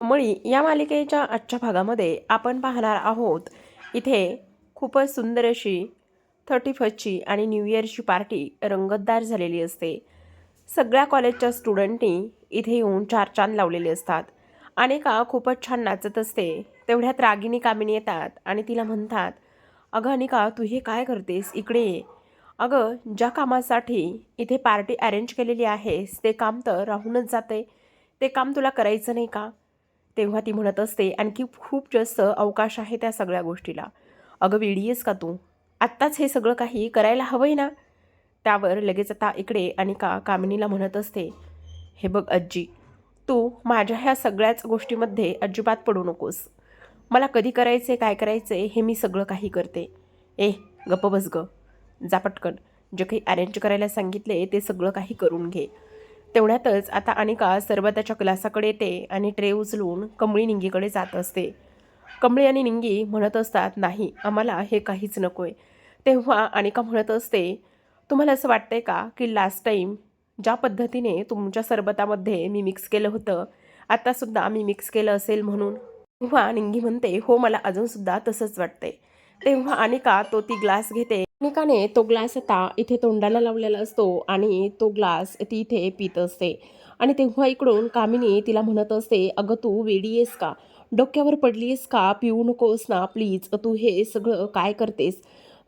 मळी या मालिकेच्या आजच्या भागामध्ये आपण पाहणार आहोत इथे खूपच सुंदर अशी थर्टी फर्स्टची आणि न्यू इयरची पार्टी रंगतदार झालेली असते. सगळ्या कॉलेजच्या स्टुडंटनी इथे येऊन चार चांद लावलेले असतात. अनेका खूपच छान नाचत असते तेवढ्यात रागिनी कामिनी येतात आणि तिला म्हणतात अगं अनिका तू हे काय करतेस? इकडे ये. अगं ज्या कामासाठी इथे पार्टी अरेंज केलेली आहेस ते काम तर राहूनच जाते. ते काम तुला करायचं नाही का? तेव्हा ती म्हणत असते आणखी खूप जास्त अवकाश आहे त्या सगळ्या गोष्टीला. अगं वेडीयेस का तू? आत्ताच हे सगळं काही करायला हवंय ना? त्यावर लगेच आता इकडे अनिका कामिनीला म्हणत असते हे बघ आजी तू माझ्या ह्या सगळ्याच गोष्टीमध्ये अजिबात पडू नकोस. मला कधी करायचे काय करायचे हे मी सगळं काही करते. ए गप्प बस ग. जा पटकन. जे काही अरेंज करायला सांगितले ते सगळं काही करून घे. तेवढ्यातच आता अनिका सरबताच्या क्लासाकडे येते आणि ट्रे उचलून कमळी निंगीकडे जात असते. कमळी आणि निंगी म्हणत असतात नाही आम्हाला हे काहीच नको आहे तेव्हा अनिका म्हणत असते तुम्हाला असं वाटतंय का की लास्ट टाईम ज्या पद्धतीने तुमच्या सरबतामध्ये मी मिक्स केलं होतं आत्तासुद्धा मी मिक्स केलं असेल म्हणून? तेव्हा निंगी म्हणते हो मला अजूनसुद्धा तसंच वाटतंय. तेव्हा अनिका तो ती ग्लास घेते अनिकाने तो ग्लास आता इथे तोंडाला लावलेला असतो आणि तो ग्लास ती इथे पित असते. आणि तेव्हा इकडून कामिनी तिला म्हणत असते अगं तू वेडी आहेस का? डोक्यावर पडली आहेस का? पिऊ नकोस ना प्लीज तू हे सगळं काय करतेस?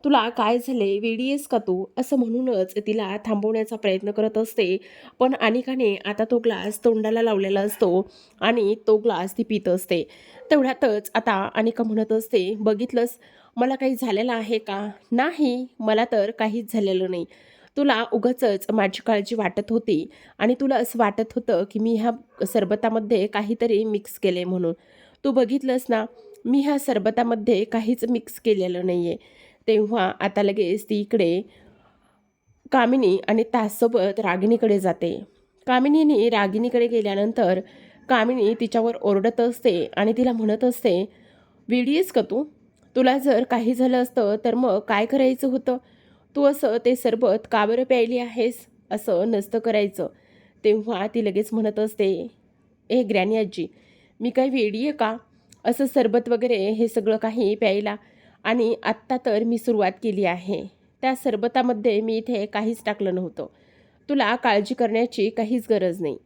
तुला काय झाले? वेडी आहेस का तू? असं म्हणूनच तिला थांबवण्याचा प्रयत्न करत असते. पण अनिकाने आता तो ग्लास तोंडाला लावलेला असतो आणि तो ग्लास ती पित असते. तेवढ्यातच आता अनिका म्हणत असते बघितलंस? मला काही झालेलं आहे का? नाही मला तर काहीच झालेलं नाही. तुला उगाचच माझी काळजी वाटत होती आणि तुला असं वाटत होतं की मी ह्या सरबतामध्ये काहीतरी मिक्स केले म्हणून. तू बघितलंस ना मी ह्या सरबतामध्ये काहीच मिक्स केलेलं नाही आहे तेव्हा आता लगेच ती इकडे कामिनी आणि ताससोबत रागिणीकडे जाते. कामिनीने रागिणीकडे गेल्यानंतर कामिनी तिच्यावर ओरडत असते आणि तिला म्हणत असते वेडी का तू? तुला जर काही झालं असतं तर मग काय करायचं होतं? तू असं ते सरबत का बरं प्यायली आहेस? असं नसतं करायचं. तेव्हा ती लगेच म्हणत असते ए ग्रॅनी आजी मी काय वेडी आहे का? असं सरबत वगैरे हे सगळं काही प्यायला? आणि आत्ता तर मी सुरुवात केली आहे. त्या सरबतामध्ये मी इथे काहीच टाकलं नव्हतं. तुला काळजी करण्याची काहीच गरज नाही.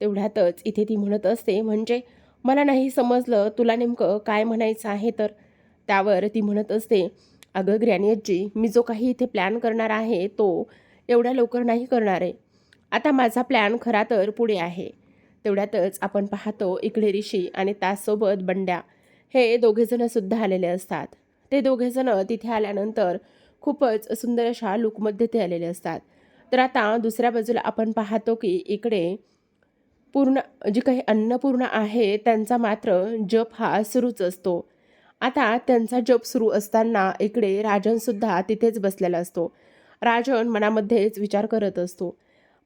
तेवढ्यातच इथे ती म्हणत असते म्हणजे मला नाही समजलं तुला नेमकं काय म्हणायचं आहे तर? त्यावर ती म्हणत असते अगं ग्रॅनियतजी मी जो काही इथे प्लॅन करणार आहे तो एवढ्या लवकर नाही करणार आहे. आता माझा प्लॅन खरा तर पुढे आहे. तेवढ्यातच आपण पाहतो इकडे ऋषी आणि त्यासोबत बंड्या हे दोघेजणंसुद्धा आलेले असतात. ते दोघेजणं तिथे आल्यानंतर खूपच सुंदर अशा लुकमध्ये ते आलेले असतात. तर आता दुसऱ्या बाजूला आपण पाहतो की इकडे पूर्ण जी काही अन्नपूर्ण आहे त्यांचा मात्र जप हा सुरूच असतो. आता त्यांचा जप सुरू असताना इकडे राजनसुद्धा तिथेच बसलेला असतो. राजन मनामध्येच विचार करत असतो.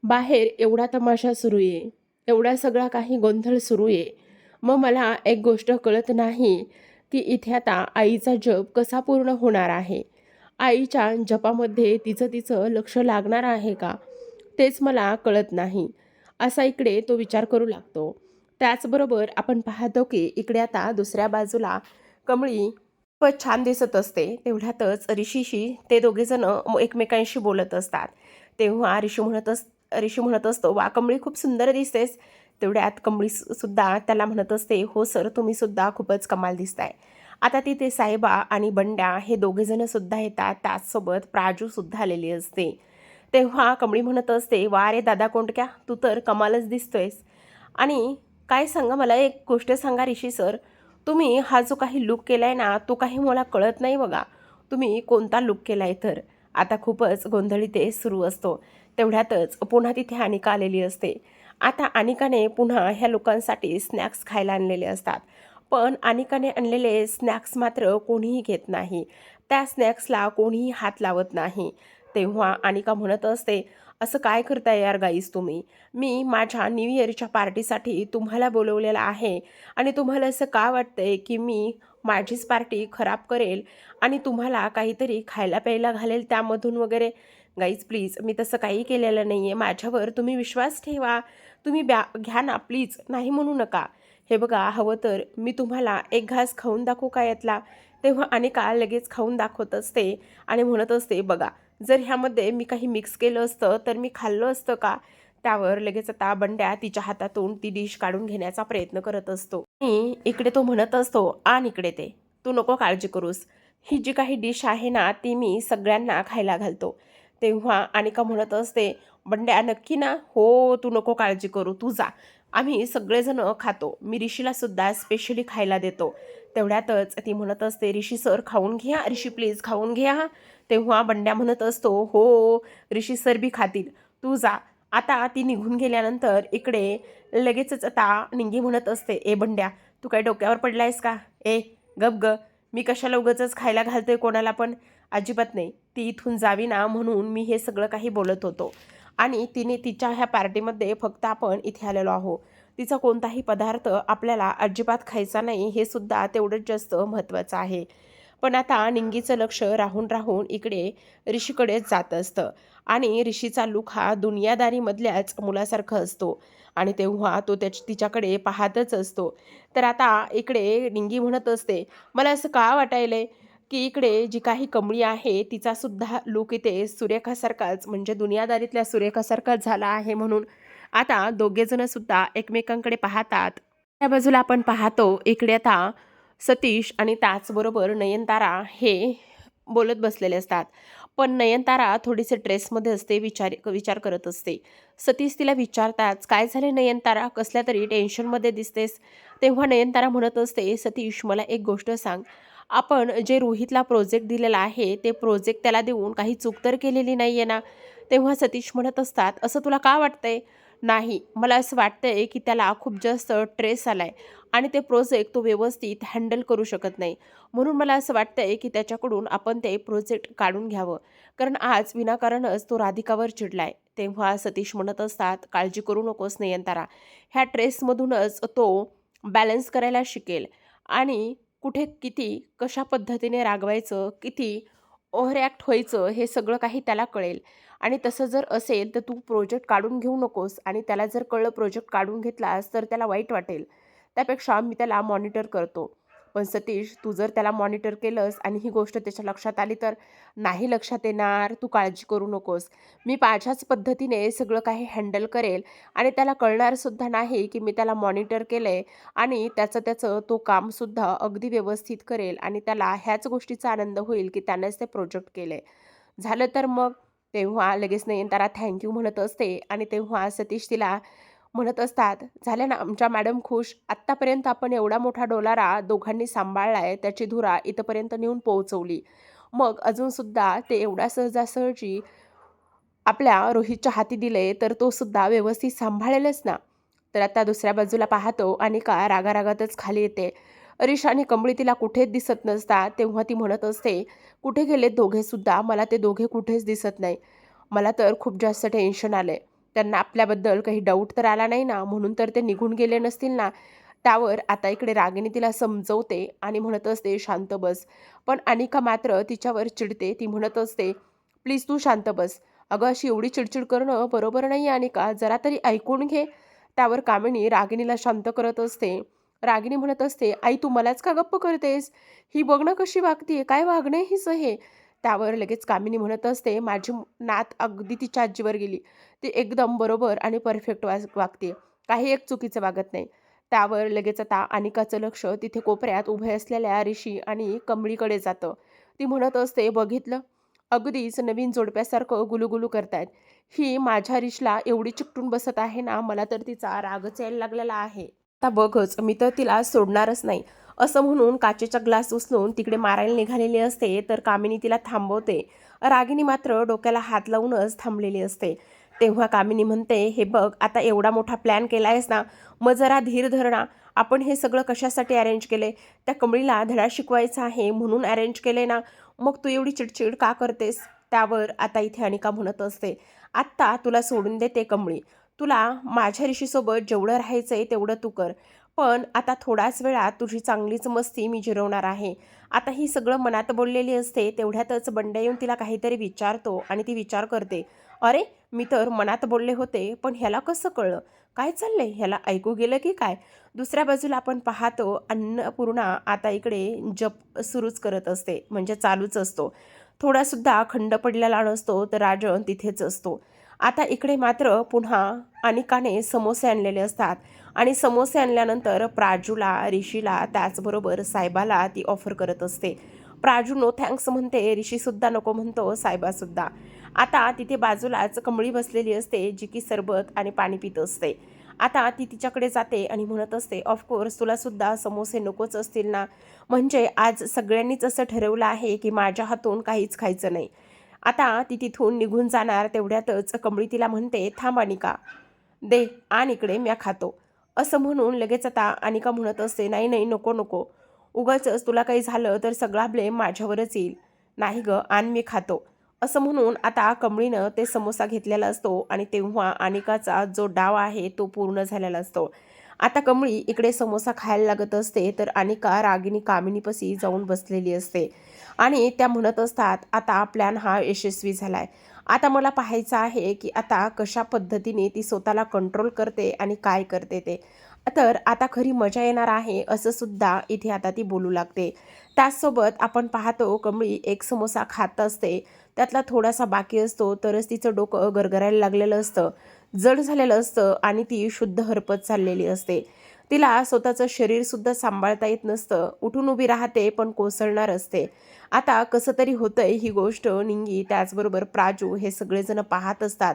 बाहेर एवढा तमाशा सुरू आहे एवढा सगळा काही गोंधळ सुरू आहे मग मला एक गोष्ट कळत नाही की इथे आता आईचा जप कसा पूर्ण होणार आहे? आईच्या जपामध्ये तिचं तिचं लक्ष लागणार आहे का? तेच मला कळत नाही. असा इकडे तो विचार करू लागतो. त्याचबरोबर आपण पाहतो की इकडे आता दुसऱ्या बाजूला कमळी खूपच छान दिसत असते. तेवढ्यातच ऋषीशी ते दोघेजणं एकमेकांशी बोलत असतात. तेव्हा ऋषी म्हणत अस ऋषी म्हणत असतो वा कमळी खूप सुंदर दिसतेस. तेवढ्यात कमळी सुद्धा त्याला म्हणत असते हो सर तुम्ही सुद्धा खूपच कमाल दिसताय. आता तिथे साहेबा आणि बंड्या हे दोघेजणं सुद्धा येतात. त्याचसोबत प्राजूसुद्धा आलेली असते. तेव्हा कमळी म्हणत असते वा रे दादा कोंडक्या तू तर कमालच दिसतोयस. आणि काय सांगा मला एक गोष्ट सांगा ऋषी सर. तुम्ही हा जो काही लुक केला आहे ना तो काही मला कळत नाही बघा. तुम्ही कोणता लुक केला आहे तर? आता खूपच गोंधळी ते सुरू असतो. तेवढ्यातच पुन्हा तिथे अनिका आलेली असते. आता अनिकाने पुन्हा ह्या लोकांसाठी स्नॅक्स खायला आणलेले असतात. पण अनिकाने आणलेले स्नॅक्स मात्र कोणीही घेत नाही. त्या स्नॅक्सला कोणीही हात लावत नाही. तेव्हा अनिका म्हणत असते असं काय करताय यार गाईस तुम्ही? मी माझ्या न्यू इयरच्या पार्टीसाठी तुम्हाला बोलवलेलं आहे. आणि तुम्हाला असं का वाटतंय की मी माझीच पार्टी खराब करेल? आणि तुम्हाला काहीतरी खायला प्यायला घालेल त्यामधून वगैरे? गाईज प्लीज मी तसं काही केलेलं नाही आहे माझ्यावर तुम्ही विश्वास ठेवा. तुम्ही ब्या घ्या ना प्लीज नाही म्हणू नका. हे बघा हवं तर मी तुम्हाला एक घास खाऊन दाखवू का यातला? तेव्हा अनेका लगेच खाऊन दाखवत असते आणि म्हणत असते बघा जर ह्यामध्ये मी काही मिक्स केलं असतं तर मी खाल्लं असतं का? त्यावर लगेच आता बंड्या तिच्या हातातून ती डिश काढून घेण्याचा प्रयत्न करत असतो. आणि इकडे तो म्हणत असतो आण इकडे ते. तू नको काळजी करूस. ही जी काही डिश आहे ना ती मी सगळ्यांना खायला घालतो. तेव्हा अनिका म्हणत असते बंड्या नक्की ना? हो तू नको काळजी करू. तू जा. आम्ही सगळेजण खातो. मी ऋषीला सुद्धा स्पेशली खायला देतो. तेवढ्यातच ती म्हणत असते ऋषी सर खाऊन घ्या. ऋषी प्लीज खाऊन घ्या. तेव्हा बंड्या म्हणत असतो हो ऋषी सर बी खातील. तू जा. आता ती निघून गेल्यानंतर इकडे लगेचच आता निंगी म्हणत असते ए बंड्या तू काय डोक्यावर पडलायस का? ए गप ग. मी कशाला उगाचच खायला घालतोय कोणाला पण? अजिबात नाही. ती इथून जावी ना म्हणून मी हे सगळं काही बोलत होतो. आणि तिने तिच्या ह्या पार्टीमध्ये फक्त आपण इथे आलेलो आहो तिचा कोणताही पदार्थ आपल्याला अजिबात खायचा नाही हे सुद्धा तेवढंच जास्त महत्त्वाचं आहे. पण आता निंगीचं लक्ष राहून राहून इकडे ऋषीकडेच जात असतं. आणि ऋषीचा लुक हा दुनियादारीमधल्याच मुलासारखं असतो. आणि तेव्हा तो त्याच तिच्याकडे पाहतच असतो. तर आता इकडे निंगी म्हणत असते मला असं का वाटायलंय की इकडे जी काही कमळी आहे तिचासुद्धा लूक लुक इथे सुरेखासारखाच म्हणजे दुनियादारीतल्या सुरेखासारखाच झाला आहे म्हणून. आता दोघेजणंसुद्धा एकमेकांकडे पाहतात. त्या बाजूला आपण पाहतो इकडे आता सतीश आणि त्याचबरोबर नयनतारा हे बोलत बसलेले असतात. पण नयनतारा थोडीसे ड्रेसमध्ये असते विचार विचार करत असते. सतीश तिला विचारताच काय झाले नयनतारा? कसल्या तरी टेन्शनमध्ये दिसतेस? तेव्हा नयनतारा म्हणत असते सतीश मला एक गोष्ट सांग. आपण जे रोहितला प्रोजेक्ट दिलेला आहे ते प्रोजेक्ट त्याला देऊन काही चूक तर केलेली नाही आहे ना? तेव्हा सतीश म्हणत असतात असं तुला का वाटतंय? नाही मला असं वाटतंय की त्याला खूप जास्त ट्रेस आला आहे आणि ते प्रोजेक्ट तो व्यवस्थित हँडल करू शकत नाही. म्हणून मला असं वाटतंय की त्याच्याकडून आपण ते प्रोजेक्ट काढून घ्यावं. कारण आज विनाकारणच तो राधिकावर चिडलाय. तेव्हा सतीश म्हणत असतात काळजी करू नकोस नयनतारा. ह्या ट्रेसमधूनच तो बॅलन्स करायला शिकेल. आणि कुठे किती कशा पद्धतीने रागवायचं किती ओव्हर ॲक्ट व्हायचं हे सगळं काही त्याला कळेल. आणि तसं जर असेल तर तू प्रोजेक्ट काढून घेऊ नकोस. आणि त्याला जर कळलं प्रोजेक्ट काढून घेतलास तर त्याला वाईट वाटेल. त्यापेक्षा मी त्याला मॉनिटर करतो. पण सतीश तू जर त्याला मॉनिटर केलंस आणि ही गोष्ट त्याच्या लक्षात आली तर नाही लक्षात येणार. तू काळजी करू नकोस. मी माझ्याच पद्धतीने सगळं काही हँडल करेल आणि त्याला कळणारसुद्धा नाही की मी त्याला मॉनिटर केलं आहे आणि त्याचं त्याचं तो कामसुद्धा अगदी व्यवस्थित करेल आणि त्याला ह्याच गोष्टीचा आनंद होईल की त्यानेच ते प्रोजेक्ट केलं आहे झालं तर मग? तेव्हा लगेच नयनतारा थँक्यू म्हणत असते आणि तेव्हा सतीश तिला म्हणत असतात झाल्या ना आमच्या मॅडम खुश. आत्तापर्यंत आपण एवढा मोठा डोलारा दोघांनी सांभाळला आहे त्याची धुरा इथंपर्यंत नेऊन पोहोचवली. मग अजूनसुद्धा ते एवढ्या सहजासहजी आपल्या रोहितच्या हाती दिले तर तो सुद्धा व्यवस्थित सांभाळेलच ना. तर आता दुसऱ्या बाजूला पाहतो आणि का रागारागातच खाली येते. अरिश आणि कंबळी तिला कुठेच दिसत नसतात तेव्हा ती म्हणत असते कुठे गेलेत दोघेसुद्धा मला ते दोघे कुठेच दिसत नाही. मला तर खूप जास्त टेन्शन आलं आहे त्यांना आपल्याबद्दल काही डाऊट तर आला नाही ना म्हणून तर ते निघून गेले नसतील ना. त्यावर आता इकडे रागिनी तिला समजवते आणि म्हणत असते शांत बस. पण अनिका मात्र तिच्यावर चिडते. ती म्हणत असते प्लीज तू शांत बस. अगं अशी एवढी चिडचिड करणं बरोबर नाही अनिका. जरा तरी ऐकून घे. त्यावर कामिनी रागिनीला शांत करत असते. रागिनी म्हणत असते आई तू मलाच का गप्प करतेस? ही बघणं कशी वागतीये? काय वागणे हीच हे? त्यावर लगेच कामिनी म्हणत असते माझी नात अगदी तिच्या आजीवर गेली. ती एकदम बरोबर आणि परफेक्ट वा वागते काही एक चुकीचं वागत नाही. त्यावर लगेच आता अनिकाचं लक्ष तिथे कोपऱ्यात उभे असलेल्या ऋषी आणि कमळीकडे जातं. ती म्हणत असते बघितलं? अगदीच नवीन जोडप्यासारखं गुलुगुलू करतायत. ही माझ्या रिशला एवढी चिकटून बसत आहे ना मला तर तिचा रागच यायला लागलेला आहे. आता बघच मी तर तिला सोडणारच नाही. असं म्हणून काचेचा ग्लास उचलून तिकडे मारायला निघालेली असते तर कामिनी तिला थांबवते. रागिनी मात्र डोक्याला हात लावूनच थांबलेली असते. तेव्हा कामिनी म्हणते हे बघ आता एवढा मोठा प्लॅन केला आहेस ना मग जरा धीर धरणा आपण हे सगळं कशासाठी अरेंज केले त्या कमळीला धडा शिकवायचा आहे म्हणून अरेंज केले ना. मग तू एवढी चिडचिड का करतेस? त्यावर आता इथे अनिका म्हणत असते. आत्ता तुला सोडून देते कमळी. तुला माझ्या ऋषीसोबत जेवढं राहायचं आहे तेवढं तू कर. पण आता थोड्याच वेळात तुझी चांगलीच मस्ती मी जिरवणार आहे. आता ही सगळं मनात बोललेली असते तेवढ्यातच बंड्या येऊन तिला काहीतरी विचारतो आणि ती विचार करते. अरे मी तर मनात बोलले होते पण ह्याला कसं कळलं? काय चाललंय? ह्याला ऐकू गेलं की काय? दुसऱ्या बाजूला आपण पाहतो अन्नपूर्णा आता इकडे जप सुरूच करत असते म्हणजे चालूच असतो. थोडासुद्धा खंड पडलेला नसतो तर राजन तिथेच असतो. आता इकडे मात्र पुन्हा अनिकाने समोसे आणलेले असतात. आणि समोसे आणल्यानंतर प्राजूला ऋषीला त्याचबरोबर साहेबाला ती ऑफर करत असते. प्राजू नो थँक्स म्हणते. ऋषीसुद्धा नको म्हणतो साहेबासुद्धा आता तिथे बाजूलाच कमळी बसलेली असते जी की सरबत आणि पाणी पित असते. आता ती तिच्याकडे जाते आणि म्हणत असते ऑफकोर्स तुलासुद्धा समोसे नकोच असतील ना? म्हणजे आज सगळ्यांनीच असं ठरवलं आहे की माझ्या हातून काहीच खायचं नाही. आता ती तिथून निघून जाणार तेवढ्यातच कमळी तिला म्हणते थांब अनिका दे आण इकडे म्या खातो. असं म्हणून लगेच आता अनिका म्हणत असते नाही नाही नको नको. उगाचच तुला काही झालं तर सगळा ब्लेम माझ्यावरच येईल. नाही ग आण मी खातो. असं म्हणून आता कमळीनं ते समोसा घेतलेला असतो आणि तेव्हा अनिकाचा जो डाव आहे तो पूर्ण झालेला असतो. आता कमळी इकडे समोसा खायला लागत असते तर अनिका रागिनी कामिनीपशी जाऊन बसलेली असते. आणि त्या म्हणत असतात आता प्लॅन हा यशस्वी झालाय. आता मला पाहायचं आहे की आता कशा पद्धतीने ती स्वतःला कंट्रोल करते आणि काय करते ते. तर आता खरी मजा येणार आहे असं सुद्धा इथे आता ती बोलू लागते. त्याचसोबत आपण पाहतो कमळी एक समोसा खात असते. त्यातला थोडासा बाकी असतो तरच तिचं डोकं गरगरायला लागलेलं असतं. जड झालेलं असतं आणि ती शुद्ध हरपत चाललेली असते. तिला स्वतःचं शरीरसुद्धा सांभाळता येत नसतं. उठून उभी राहते पण कोसळणार असते. आता कसं तरी होतंय ही गोष्ट निंगी त्याचबरोबर प्राजू हे सगळेजण पाहत असतात.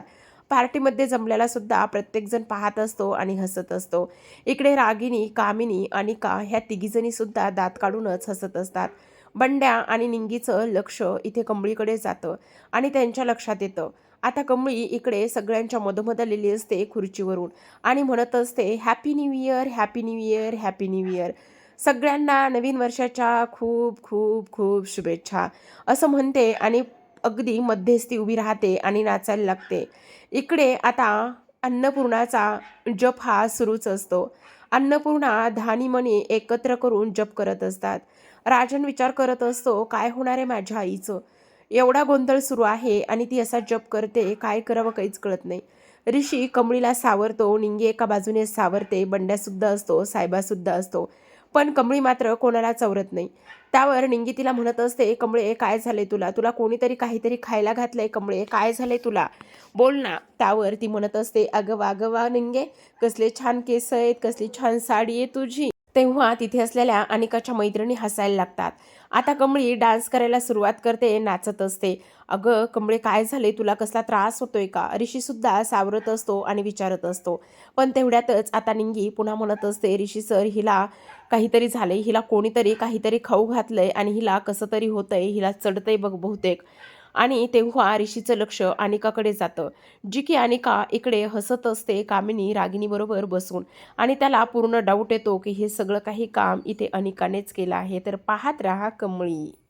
पार्टीमध्ये जमलेला सुद्धा प्रत्येकजण पाहत असतो आणि हसत असतो. इकडे रागिनी कामिनी अनिका ह्या तिघीजणी सुद्धा दात काढूनच हसत असतात. बंड्या आणि निंगीचं लक्ष इथे कंबळीकडे जातं आणि त्यांच्या लक्षात येतं. आता कमळी इकडे सगळ्यांच्या मधोमध आलेली असते खुर्चीवरून आणि म्हणत असते happy new year happy new year happy new year सगळ्यांना नवीन वर्षाच्या खूप खूप खूप शुभेच्छा. असं म्हणते आणि अगदी मध्यस्थी उभी राहते आणि नाचायला लागते. इकडे आता अन्नपूर्णाचा जप हा सुरूच असतो. अन्नपूर्णा धानी मनी एकत्र करून जप करत असतात. राजन विचार करत असतो काय होणार आहे माझ्या आईचं? एवढा गोंधळ सुरू आहे आणि ती असा जप करते काय करावं काहीच कळत नाही. ऋषी कमळीला सावरतो निंगे एका बाजूने सावरते बंड्यासुद्धा असतो साहेबासुद्धा असतो. पण कमळी मात्र कोणाला चवरत नाही. त्यावर निंगी तिला म्हणत असते कमळे काय झाले तुला? तुला कोणीतरी काहीतरी खायला घातलंय कमळे? काय झाले तुला? बोल ना. त्यावर ती म्हणत असते अगं वा वा निंगे कसले छान केस आहेत कसली छान साडी आहे तुझी. तेव्हा तिथे असलेल्या अनिकाच्या मैत्रिणी हसायला लागतात. आता कमळी डान्स करायला सुरुवात करते नाचत असते. अगं कमळे काय झाले तुला कसला त्रास होतोय का? ऋषीसुद्धा सावरत असतो आणि विचारत असतो. पण तेवढ्यातच आता निंगी पुन्हा म्हणत असते ऋषी सर हिला काहीतरी झाले हिला कोणीतरी काहीतरी खाऊ घातलंय आणि हिला कसं तरी होतंय? हिला चढतंय बघ बहुतेक. आणि तेव्हा ऋषीचं लक्ष अनिकाकडे जातं. जी की अनिका इकडे हसत असते कामिनी रागिणीबरोबर बसून. आणि त्याला पूर्ण डाऊट येतो की हे सगळं काही काम इथे अनिकानेच केलं आहे. तर पाहत राहा कमळी.